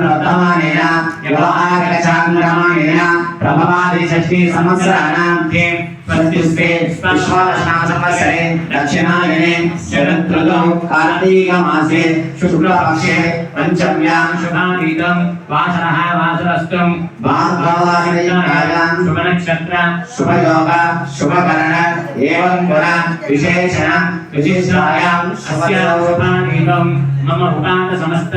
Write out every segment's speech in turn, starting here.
ప్రవర్తమానేన వివాహాగచాంద్రమానేన ప్రభవాది షష్ఠి సంవత్సరాణం తే స్వస్తిస్తే విశ్వావసనా సంవత్సరే దక్షిణాయనే శరదృతౌ కార్తీక మాసే శుక్లపక్షే పంచమ్యాం శుభానీతం వాసరః వాసరస్తం భార్గవాశ్రయాం శుభనక్షత్ర శుభయోగ శుభకరణ ఏవం గుణ విశేషణ విశిష్టాయాం అస్య శుభానీతం मम उपात समस्त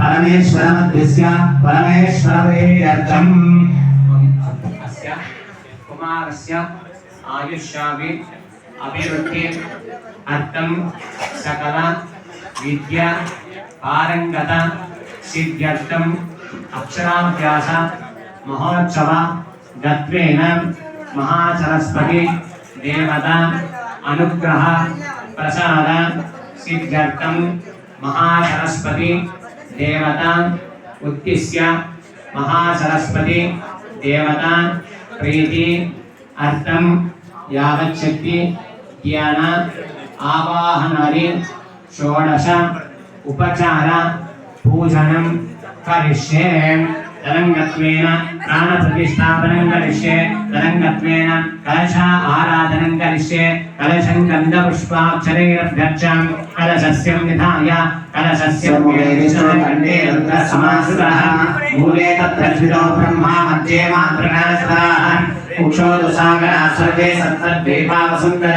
परमेश्वरम दृश्य परमेश्वरेरर्थम अस्य कुमारस्य आयुष्यावि अभिवृद्धि अर्थम सकल, विद्या, पारंगत सिद्ध्यर्थम अक्षराभ्यास, महोत्सव दत्वेन महासरस्वती, देवता, अनुग्रह, प्रसाद सिद्धर्थम महासरस्वती देवता उत्तिष्य महासरस्वती देवता प्रीति अर्थम यावच्छक्ति ज्ञान आवाहनादि षोडश उपचार पूजनम करिष्ये। తరంగత్వేన ప్రాణప్రతిష్టాపనం కరిష్యే తరంగత్వేన కలశ ఆరాధనం కరిష్యే కలశం కంద గంధపుష్పాక్షరైరభ్యర్చం కలశస్యం నిధాయ కలశస్యం కండే రుద్ర సమాసురः మూలే తత్రజ్వితో బ్రహ్మా మధ్యే మాతృకాసరాः కుక్షోదు సాగరా సర్వే సత్తద్వీపావసుందర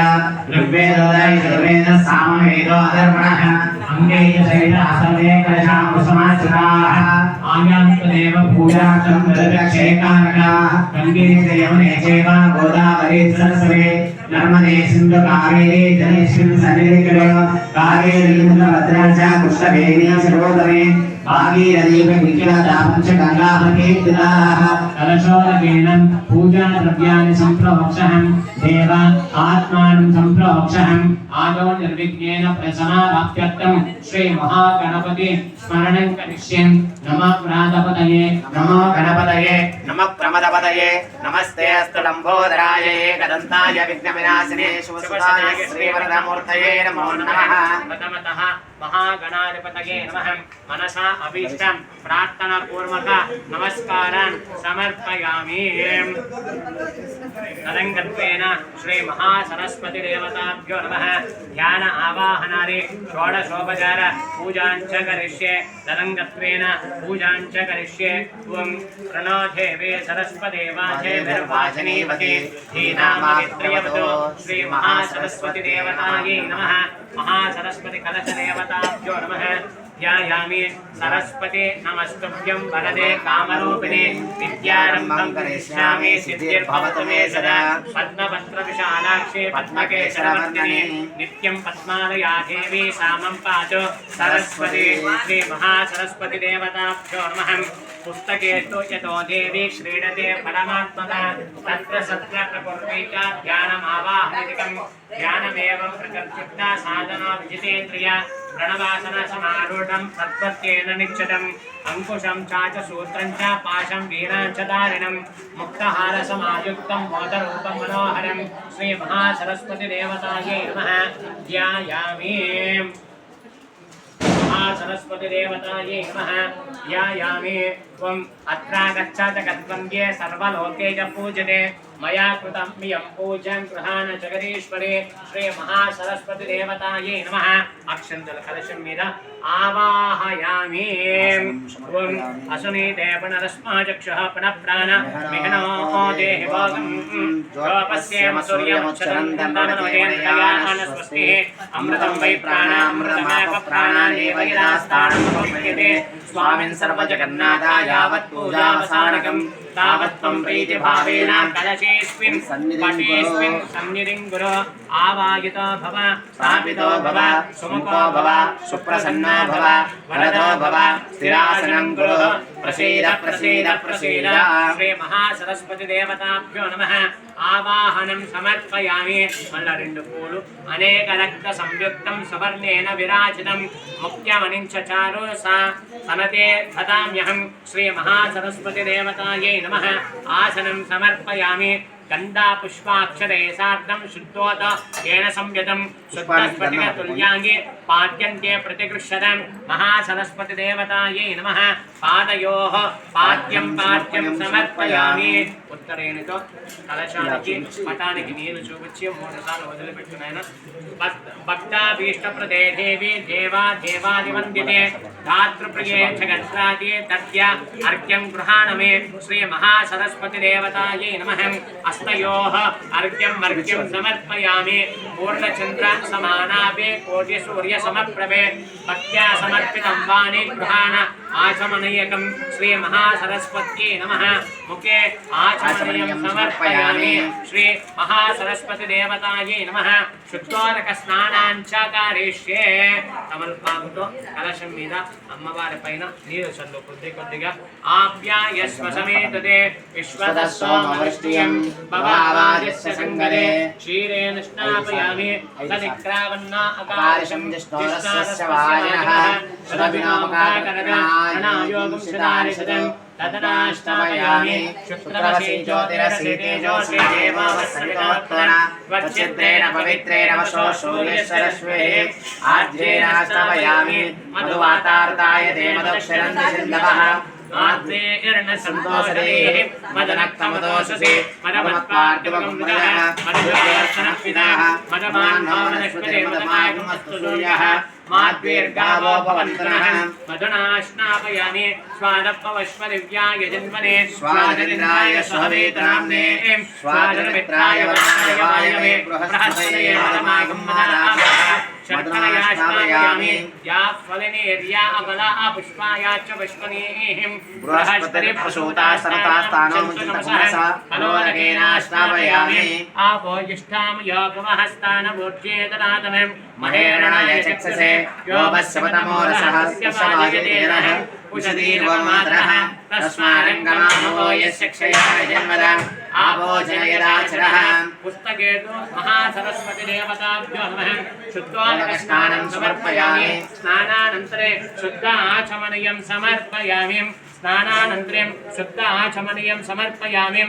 ఋగ్వేదోదయ యజుర్వేద సామవేదో అధర్వణः అంగేయ శైల అసలే కలశాం సమాశ్రితాః ఆయాంత్వదేవ పూజార్థం దక్షేకారకాः గంగే యమునే చైవ గోదావరి సరస్వతి నర్మదే సింధు కావేరీ జలేష్మిన్ సన్నిధికలో కావేరీ భద్రా చ కృష్ణవేణీ సర్వోదమే భాగీరథీ విఖ్యాత పంచగంగాపకీర్తితాः కలశోదకేనం పూజా ద్రవ్యాన్ని సంప్రవక్షహం దేవ ఆత్మానం సంప్రవక్షహం ఆదో నిర్విఘ్నేన ప్రసన్నాప్త్యర్థం శ్రీ మహాగణపతి స్మరణం కరిష్యన్ నమ ప్రాతపతయే నమో గణపతయే నమ ప్రమదపతయే నమస్తే అస్తు महागणाधिपतये नमः। मनसा अभीष्टं। प्रार्थनापूर्वक नमस्कारान् समर्पयामि। तदङ्गत्वेन श्रीमहासरस्वतिदेवताभ्यो नमः। ध्यान आवाहनादि षोडशोपचार पूजाञ्च करिष्ये। तदङ्गत्वेन पूजाञ्च करिष्ये। त्वं प्रणोधेवे सरस्वदेवाधेभिर्वाचनीवते श्रीनामवित्रयवतो श्रीमहासरस्वतिदेवतायै नमः। महासरस्वती कलशदेवताभ्यो नमः ध्यायामि सरस्वते वरदे कामरूपिणे विद्यारम्भं करिष्यामि सिद्धिर्भवतु मे सदा। पद्मपत्रविशालाक्षे पद्मकेशरवर्तिने नित्यं पद्मालया देवी सामं पातु सरस्वती श्रीमहासरस्वतिदेवताभ्यो नमः पुस्तके तु यतो देवी क्रीडते परमात्मना तत्र सत्र प्रकुर्वीता ज्ञानमावाहनिकम् ज्ञानमेवं प्रकृत्युक्ता साधना विजितेन्द्रिया प्रणवासनसमारूढं सत्त्वत्वेन निक्षितम् अङ्कुशं चा च सूत्रं च पाशं वीरां च तारिणं मुक्तहारसमायुक्तं मोदरूपं मनोहरं श्रीमहासरस्वतिदेवतायै नमः ध्यायामि महासरस्वतिदेवतायै नमः ध्यायामि त्वम् अत्रागच्छात गतद्वन्द्वे सर्वलोके च पूजने मया कृतम् इयम् पूजम् गृहाण जगदीश्वरे श्रीमहासरस्वतिदेवतायै नमः। अक्षन्तलकलशं वेद आवाहयामि। त्वम् असुनीते पुनरस्माचक्षुः पुनप्राण मिहनो देहि भागम् गोपस्येम अमृतं वै प्राणामृतमेव प्राणादेवैरास्ताणं स्वामिन् सर्वजगन्नाथा यावत् पूजावसानकम् तावत् त्वं प्रीतिभावेन कलशेऽस्मिन् पटेऽस्मिन् सन्निधिं गुरो आवाहितो भव स्थापितो भव सुमुखो भव सुप्रसन्नो भव वरदो भव स्थिरासनं गुरु प्रसीद प्रसीद प्रसीद श्री महासरस्वती దేవతాభ్యో నమః ఆవాహనం సమర్పయామి మళ్ళా రెండు పూలు అనేక రక్త సంయుక్తం సువర్ణేన విరాజితం ముఖ్యమనించారు సా సనతే దదామ్యహం శ్రీ మహాసరస్వతి దేవతాయై नम। आसन आसनं गंदा पुष्पाक्षर साधम शुद्धोत येन संयतं। शुद्धस्फटिकतुल्याङ्गे పాద్యంతే ప్రతిగృహ్యతం మహాసరస్వతిదేవతాయై నమః పాదయోః పాద్యం పాద్యం సమర్పయామి ఉత్తరేణితో కలశానికి పటానికి నీరు చూపించి మూడు సార్లు వదిలిపెట్టునైనా భక్తాభీష్టప్రదే దేవి దేవా దేవాదివందితే ధాతృప్రియే జగత్రాది తద్య అర్ఘ్యం గృహాణమే శ్రీ మహాసరస్వతి దేవతాయై నమః అస్తయోః అర్ఘ్యం అర్ఘ్యం సమర్పయామి పూర్ణచంద్ర సమానాభే కోటి సూర్య సమప్రభే భక్త్యా సమర్పితం వాణి గృహాణ ఆచమనీయకం శ్రీ మహాసరస్వత్యై నమః ముఖే ఆచమనీయం సమర్పయామి శ్రీ మహాసరస్వతి దేవతాయై నమః శుద్ధోదక స్నానాంచకారిష్యే తమల్పాకుతో కలశం మీద అమ్మవారి పైన నీరు చల్లు కొద్ది కొద్దిగా ఆప్యాయస్వ సమేతదే విశ్వదస్సోమవృష్టియం భవావాదిస్య సంగరే క్షీరేణ స్నాపయామి తదిక్రావన్న అకారిషం జిష్ణోరస్య వాయనః సురభినోముఖాకరనాయోగం శిలారిషదం తదనాష్టమయామి శుక్రవసీ జ్యోతిరసీ తేజో శ్రీదేవావసరితోత్తర త్వచ్చిద్రేణ పవిత్రేణ వశో సూర్యశ్వరశ్వేः ఆర్ధ్యేనాస్తవయామి మధువాతార్తాయ దేవదక్షరం దిశిందవः ఆద్రేర్ణ సంతోషదేః మదనక్తమదోషసే మదమత్పార్టివగం విదః మదవిదర్శనపిదః మదమాన్భావనశ్వతే మదమాగమస్తు సూర్యः మాద్వీర్గావో భవంతునః మధునాశ్నాపయామి స్వాదప్పవశ్వదివ్యాయ జన్మనే స్వాదరిద్రాయ స్వవేతనామ్నే స్వాదరిమిత్రాయ వరుణాయ వాయవే బృహస్పతయే మదమాగం మదనాభः శర్కరయాశ్నాపయామి యా ఫలనేర్యా అబలా పుష్పాయా చ పుష్పనీహిం బృహస్పతిరి योमस्यपतमोरसहस्रसमाजनिरः उषदीर्वमातरः तस्मारङ्गमामो यस्य क्षयजन्मद आपोजयदाचरः पुस्तके तु महासरस्वतिदेवताभ्यो नमः शुद्ध्वानस्नानं समर्पयामि। स्नानानन्तरे शुद्ध आचमनीयं समर्पयामि। स्नानानन्तरं शुक्त आचमनीयं समर्पयामि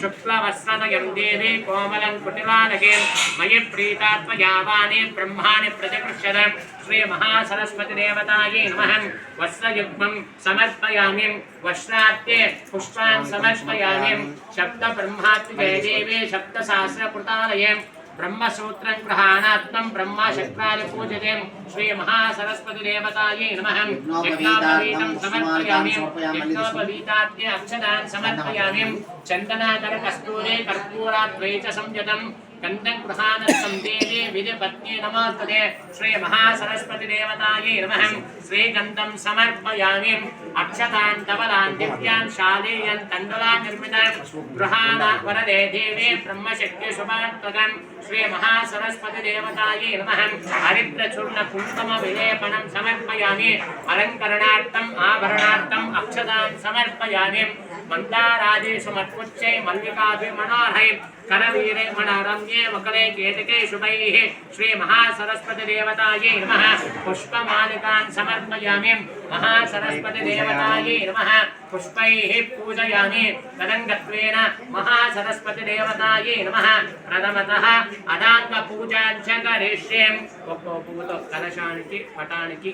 शुक्लवस्त्रदयं देवी कोमलं कुटिलानगे मयि प्रीता त्वयावाने ब्रह्माणि प्रतिपृष्यद श्रीमहासरस्वतिदेवतायै नमः। वस्त्रयुग्मं समर्पयामि, वस्त्रार्थे पुष्पान् समर्पयामि, शब्दब्रह्मात्मजयदेवे शब्दशास्त्रकृतालये ब्रह्मसूत्रग्रहाणात्मं ब्रह्मशक्राय पूजते श्रीमहासरस्वतिदेवतायै नमः। यज्ञोपवीतं समर्पयामि। यज्ञोपवीताद्य अक्षदान् समर्पयामि। चन्दनाकरकस्तूरे कर्पूराद्वै च संयतम् దేవి దేవే విధిపత్ని నమోస్తుతే శ్రీ మహాసరస్వతి దేవతాయై నమః శ్రీగంధం సమర్పయామి అక్షతాన్ తవలాన్ దివ్యాన్ శాలేయన్ తండులా నిర్మితాన్ గృహాణ వరదే దేవే బ్రహ్మశక్తి శుభాత్మకం శ్రీ మహాసరస్వతి దేవతాయై నమః హరిద్రచూర్ణ కుంకుమ విలేపనం సమర్పయామి అలంకరణార్థం ఆభరణార్థం అక్షతాన్ సమర్పయామి మందారాజేషు మత్పుచ్చై మల్లికాభిమనోహై కరవీరే మనరమ్యే మకరే కేతకే శుభై శ్రీ మహాసరస్వతి దేవతాయై నమ పుష్పమాలికాన్ సమర్పయామి మహాసరస్వతి దేవతాయై నమ పుష్పై పూజయామి తదంగత్వేన మహాసరస్వతి దేవతాయై నమ ప్రథమత అదాంగ పూజాంచ కరిష్యేం ఒక్కో పువ్వుతో కలశానికి పటానికి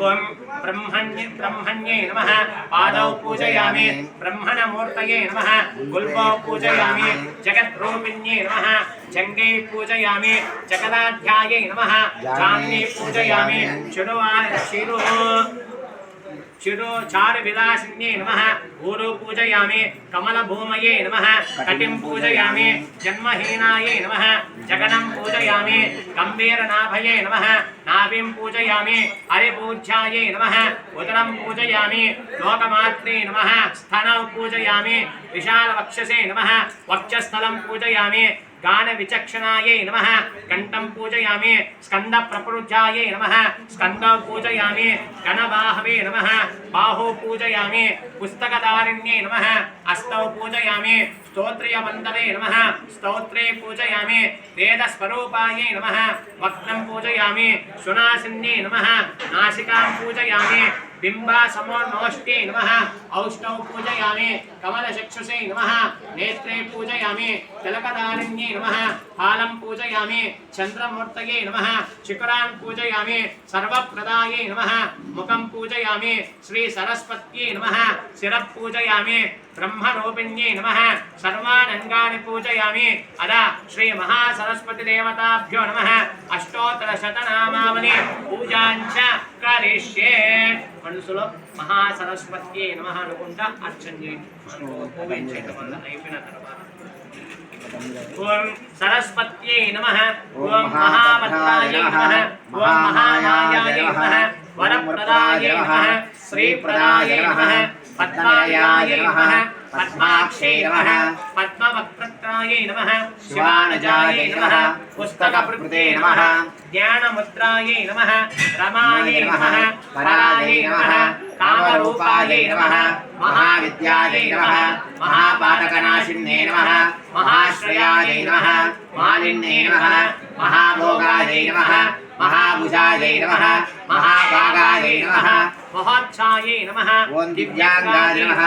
ఓం బ్రహ్మణ్య బ్రహ్మణ్యే నమః. పాదౌ పూజయామి. బ్రహ్మణమూర్తయే నమః. గుల్బౌ పూజయామి. జగద్రూపిణ్యే నమః. జంగే పూజయామి. జగదాధ్యాయే నమః. జాన్నే పూజయామి. చిరువా చిరు शिरोचारुविलासिन्ये नमः। गुरु पूजयामि कमलभूमये नमः। कटिं पूजयामि जन्महीनाये नमः। जगनं पूजयामि गम्भीरनाभये नमः। नाभिं पूजयामि हरिपूज्यायै नमः। उदरं पूजयामि लोकमात्रे नमः। स्तनौ पूजयामि विशालवक्षसे नमः। वक्षस्थलं पूजयामि గాన విచక్షణాయై నమ. కంఠం పూజయామి. స్కంద ప్రపృజాయై నమ. స్కంద పూజయామి. గణబాహవే నమ. బాహో పూజయామి. పుస్తకదారిణ్యే నమ. అస్తౌ పూజయామి. స్తోత్రియ స్తోత్రయవందవే నమ. స్తోత్రే పూజయామి. వేదస్వరూపాయై నమ. వక్తం పూజయామి. సునాసిన్యే నమ. నాసికాం పూజయామి. बिंबासमो नोष्टे नम। औष्टौ पूजया कमलचक्षुषे नम। नेत्रे पूजयामी। तिलकदारिण्ये नम। फालं पूजयामि। चंद्रमूर्त नम। शिखरा पूजयामि। सर्वप्रदाये नम। मुखं पूजयामि। श्री सरस्वत नम पूजयामि। ब्रह्मरूपिण्ये नम। सर्वान् अङ्गानि अद श्री महासरस्वतीदेवताभ्यो नम। अष्टोत्तरशतनामावली। पूजा అష్టోత్తర శతనామావళి పూజాంచ కరిష్యే మనసులో మహాసరస్వత్యే నమః అనుకుంటా అర్చన చేయండి. వల్ల అయిపోయిన తర్వాత. ఓం సరస్వత్యై నమః. ఓం మహాభద్రాయై నమః. ఓం మహామాయాయై నమః. వరప్రదాయై నమః. శ్రీప్రదాయై నమః. పద్మాయాయై నమః. పద్మాక్షై నమః పద్మవక్త్రత్రాయై నమః శివానజాయై నమః పుస్తకప్రకృతే నమః జ్ఞానముద్రాయై నమః రమాయై నమః పరాయై నమః కామరూపాయై నమః మహావిద్యాయై నమః మహాపాతకనాశిన్నే నమః మహాశ్రయాయై నమః మాలిన్యే నమః మహాభోగాయై నమః महाभुषायै नमः महाभागायै नमः महोच्छायै नमः ॐ दिव्याङ्गाय नमः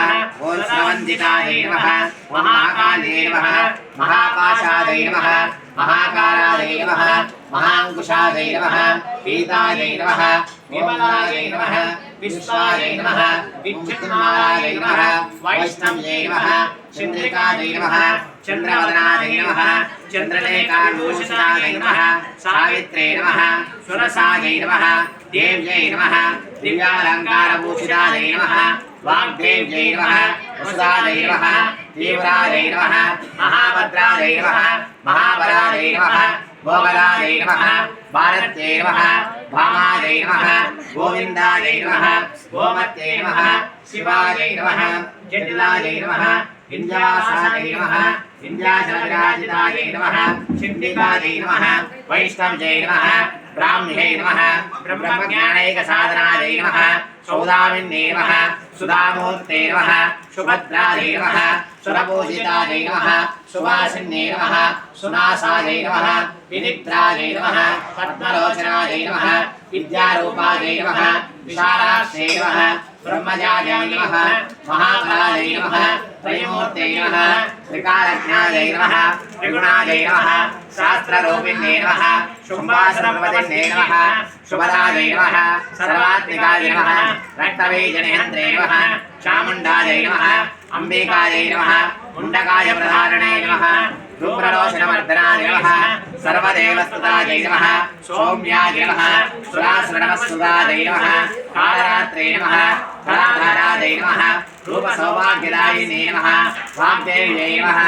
ॐ श्रवन्दितायै नमः महाकाल्यै नमः महापाशादै नमः महाकारायै नमः महाङ्कुशायै नमः पीतायै नमः विमलायै नमः विश्वायै नमः विच्छन्मालायै नमः वैष्णव्यै नमः चन्द्रिकायै नमः చంద్రవదనాయై నమ. చంద్రలేఖాభూషితాయై నమః. సావిత్రే నమః. సురసాయై నమః. దేవ్యై నమః. దివ్యాలంకారభూషితాయై నమః. వాగ్దేవ్యై నమః. వసుదాయై నమః. తీవ్రాయై నమః. మహాభద్రాయై నమః. మహాబలాయై నమః. భోగరాయై నమః. భారత్యై నమః. భామాయై నమః. గోమత్యై వింధ్యాసాయై నమః. వింధ్యాచలవిరాజితాయై నమః. చండికాయై నమః. వైష్ణవ్యై నమః. బ్రాహ్మ్యై నమః. బ్రహ్మజ్ఞానైకసాధనాయై నమః. సౌదామిన్యై నమః. సుధామూర్తే నమః. సుభద్రాయై నమః. సురపూజితాయై నమః. సువాసిన్యై నమః. సునాసాయై నమః. వినిద్రాయై నమః. పద్మలోచనాయై నమః. విశాలాక్షై నమః బ్రహ్మజాయై నమః మహాకాలై నమః త్రయమూర్తై నమః త్రికాలజ్ఞాయై నమః త్రిగుణాయై నమః శాస్త్రరూపిణ్యై నమః శుంభాసనపదిన్యై నమః శుభదాయై నమః సర్వాత్మికాయ నమః రక్తబీజనిహంత్రే నమః చాముండాయై నమః అంబికాయై నమః ముండకాయ ప్రధారణై నమః ధూమ్రలోచనవర్ధనాయ నమః సర్వదేవస్తుతాయై నమః సౌమ్యాయ నమః సురాసురనమస్తుతాయై నమః కాళరాత్రే నమః కళాధారాయై నమః రూపసౌభాగ్యదాయినే నమః వాగ్దేవ్యై నమః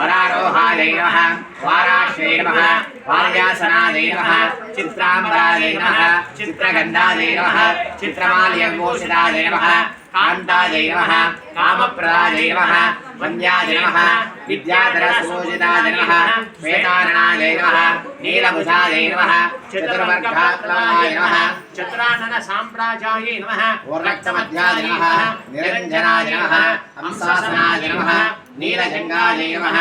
వరారోహాయై నమః వారాక్షై నమః నమః నమః నమః కాంతాయై నమః కామప్రదాయై నమః వంద్యాయ నమః నమః శ్వేతారణాయై నమః నీలభుజాయై నమః చతుర్వర్గాత్మనాయ నమః చతురానన సామ్రాజాయై నమః ఓర్రక్తమధ్యాయ నమః నిరంజనాయ నమః హంసాసనాయ నమః नीलजङ्गायै नमः।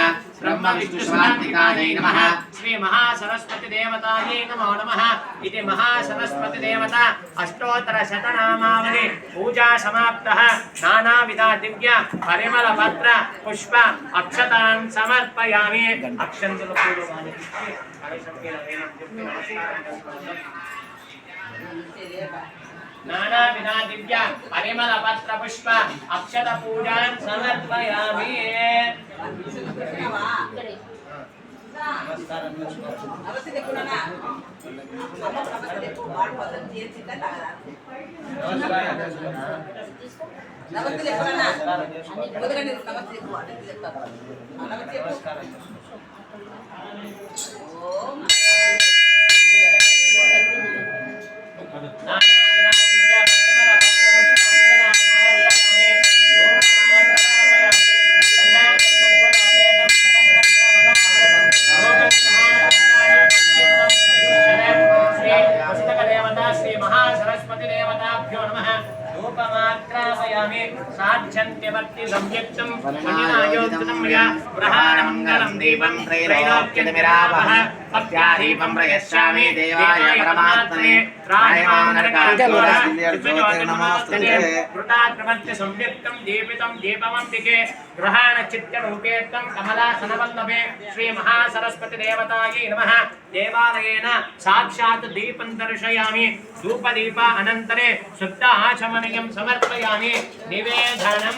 नमः। श्रीमहासरस्वतिदेवतायै नमो नमः। इति महासरस्वतिदेवता अष्टोत्तरशतनामावलि पूजा समाप्तः। नानाविधा दिव्य परिमलपत्र पुष्प अक्षतान् समर्पयामि। పుష్ప అక్షతాన్ సమర్పయామి అక్షంతులు పూలు వారికి ఇచ్చి కలశంకి నమస్కారం చెప్పి నమస్కారం శ్రీ మహాసరస్వతి దేవతాభ్యో నమ రూపమాత్రాపయామి సాధ్యంత్యవర్తి సంయుక్తం ప్రహారమంగళం దీపం త్రైలోక్యమిరావహ సత్యాదీపం ప్రయశ్యామి దేవాయ పరమాత్మనే కృతాద్రమత్య సంయుక్తం దీపితం దీపమంబికే గృహాణ చిత్యరూపేత్తం కమలాసనవల్లభే శ్రీ మహాసరస్వతి దేవతాయై నమః దేవాలయేన సాక్షాత్ దీపం దర్శయామి ధూపదీప అనంతరే శుద్ధ ఆచమనీయం సమర్పయామి నివేదనం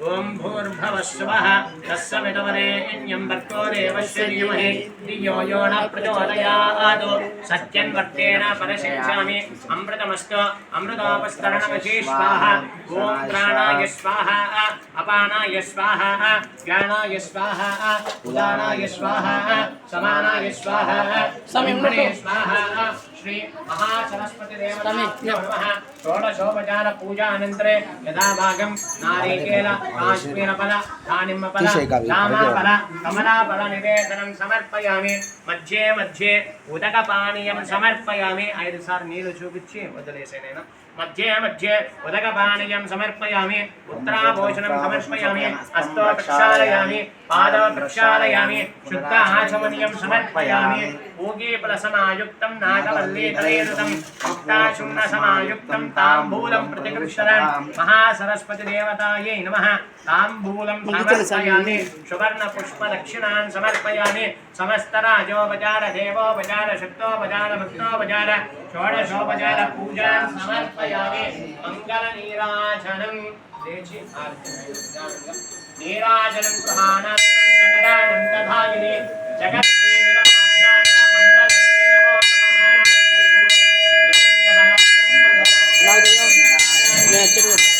ॐ भूर्भुवः स्वः तस्समितवरेण्यं देवस्य धीमहि। धियो यो न प्रचोदयात्। सत्यन्वर्तेन परिशिक्षामि। अमृतमस्तु। अमृतोपस्तरणमसि स्वाहा। ॐ प्राणाय स्वाहा। अपानाय स्वाहा। ज्ञानाय स्वाहा। उदानाय स्वाहा। समानाय स्वाहा। समिम्ने स्वाहा। శ్రీ మహాసరస్వతిదేవతాభ్యో షోడశోపచార పూజా అనంతరే యథా భాగం నారీకేల కాశ్మీరఫల దానిమ్మఫల రామాఫల కమలాఫల నివేదనం సమర్పయామి మధ్యే మధ్యే ఉదక పానీయం సమర్పయామి ఐదు సార్లు నీళ్ళు చూపించి వదిలేసే నేను मध्ये मध्ये उदकपानीयं समर्पयामि उत्तराभूषणं समर्पयामि हस्तो प्रक्षालयामि पादौ प्रक्षालयामि शुद्धाहासमनीयं समर्पयामि पूगीफलसमायुक्तं नागवल्लीतलेरुतं मुक्ताशुम्नसमायुक्तं ताम्बूलं प्रतिकृष्यतां महासरस्वतिदेवतायै नमः। ताम्बूलम् समर्पयामि सुवर्णपुष्पदक्षिणान् समर्पयामि। समस्तराजोपचारदेवोपचारशक्तोपचारभक्तोपचार षोडशोपचारपूजां समर्पयामि। मङ्गलनीराजनं नीराजनं गृहाणात् जगदानं दधायिनि जगत् Yeah, good.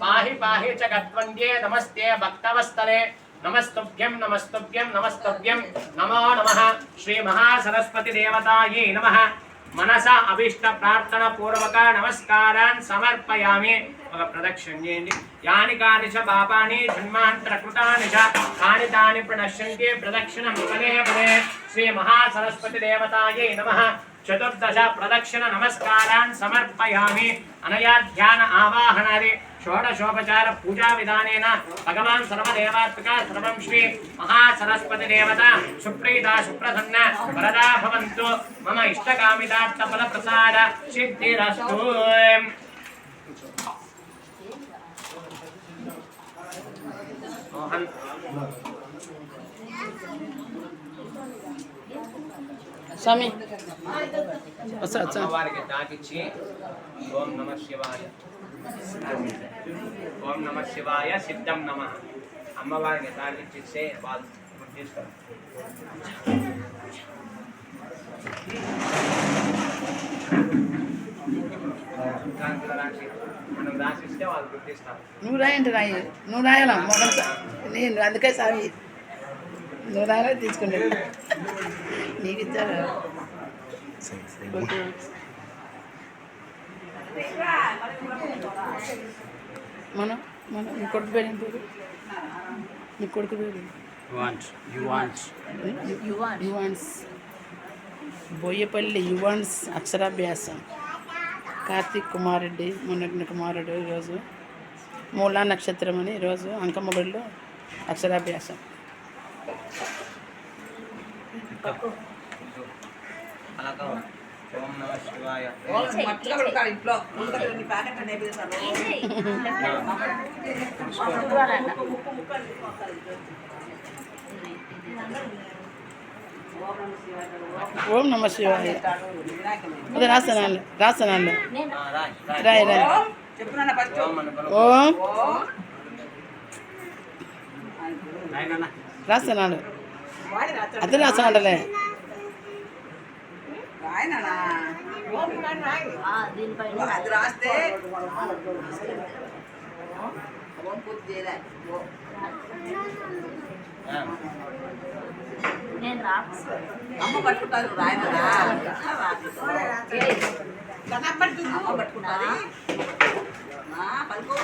పాహి పాహి చ గత్వందే నమస్తే భక్తవస్తలే. నమస్తుభ్యం నమస్తుభ్యం నమస్తుభ్యం. నమో నమ. శ్రీ మహాసరస్వతి దేవతాయే నమ. మనస అభిష్ట ప్రార్థన పూర్వక నమస్కారాన్ సమర్పయామి. ఒక ప్రదక్షిణ చేయండి. యాని కాని చ పాపాని జన్మాంతర కృతాని చ కాని తాని ప్రణశ్యంతి ప్రదక్షిణం పదే పదే శ్రీ మహాసరస్వతి దేవతాయే నమ. చతుర్దశ ప్రదక్షిణ నమస్కారాన్ సమర్పయామి. అనయా ధ్యాన ఆవాహనాది. षोडशोपचार पूजा विधान भगवान सर्वदेवात्मिका सर्वं श्री महासरस्वतिदेवता सुप्रीता सुप्रसन्न वरदा भवन्तु। मम इष्टकामितार्थफलप्रसाद सिद्धिरस्तु। मोहन्। स्वामी। अच्छा अच्छा ओम नमः शिवाय। ఓం నమ శివాయ సిద్ధం నమ. అమ్మవారికి మనం రాసిస్తే వాళ్ళు గుర్తిస్తారు నువ్వు రాయండి రాయి. నువ్వు రాయాలా? మొదలు నేను అందుకే స్వామి నువ్వు రాయాలి? తీసుకుంటే. నీకు ఇచ్చారా. మన మన మీ కొడుకు పేరు ఏం పేరు మీ కొడుకు పేరు యువాన్స్ బోయపల్లి యువాన్స్ అక్షరాభ్యాసం. కార్తీక్ కుమార్ రెడ్డి మొన్నటిన కుమారుడు ఈరోజు. మూలా నక్షత్రం అని ఈరోజు అంకమ్మగుడిలో అక్షరాభ్యాసం. అలాగా. ఓం నమ శివాయ. ఇంట్లో. ప్యాకెట్లు నేర్పిస్తారు ఓం నమ శివాయ. అదే రాస్తాను రాస్తాను ఆ, రాయ్, రాయ్. ఓం అనుకున్నాం. ఓం ఓం. రాస్తాను వాడి రాత్రి అదే రాస్తానులే రాయనా అది రాస్తే. నేను అమ్మ పట్టుకుంటారు రాయనా అమ్మ పట్టుకుంటారు? పలుకో